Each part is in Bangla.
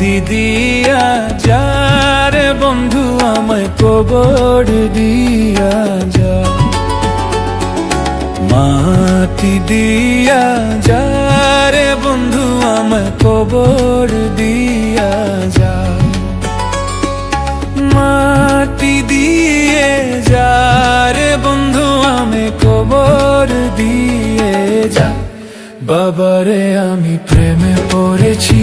মাটি দিয়া যারে বন্ধু আমায় কবর দিয়া যা। মাটি দিয়া যারে বন্ধু আমায় কবর দিয়া যা। মাটি দিয়ে যারে, বন্ধু আমি কবর দিয়ে যা। বাবারে আমি প্রেমে পড়েছি।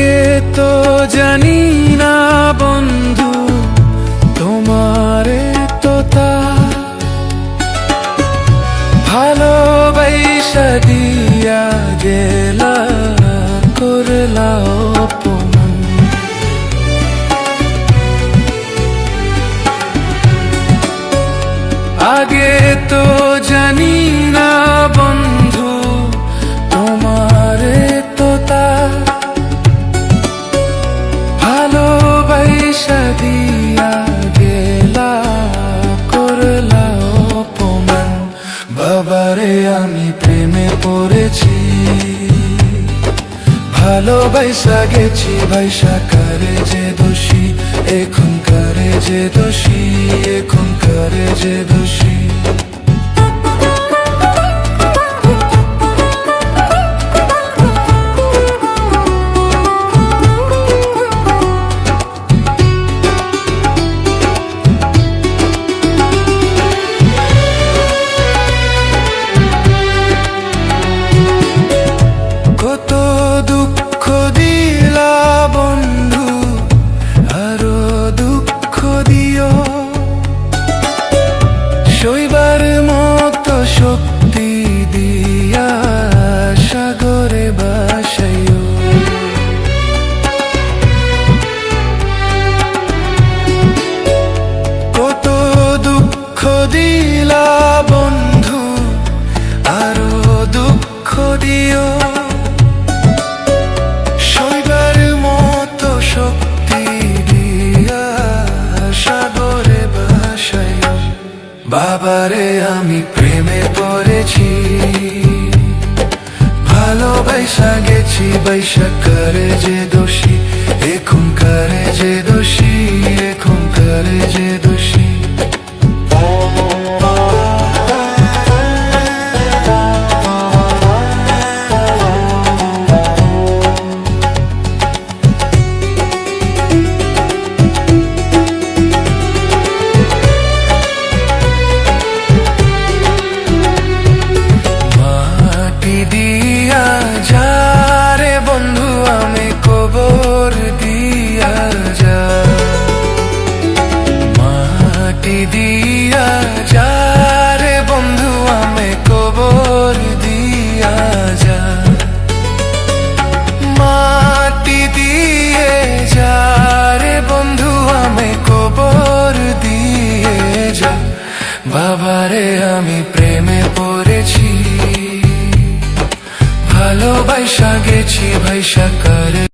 আগে তো জানি না বন্ধু তোমারে তো তা ভালোবাসা দিয়া গেলা করলা আগে তো ভালোবাসা গেছি ভাইসা করে যে দোষী এখন করে যে দোষী এখন করে যে দোষী? দিও শৈবার মতো শক্তি দিয়া সাগরে ভাসায় বাবারে, আমি প্রেমে পড়েছি, ভালোবাসা গেছি বৈশা করে যে দোষী এখন করে যে দোষী এখন করে যে দোষী। বাবারে আমি প্রেমে পড়েছি ভালোবাসা গেছি ভাইসা করে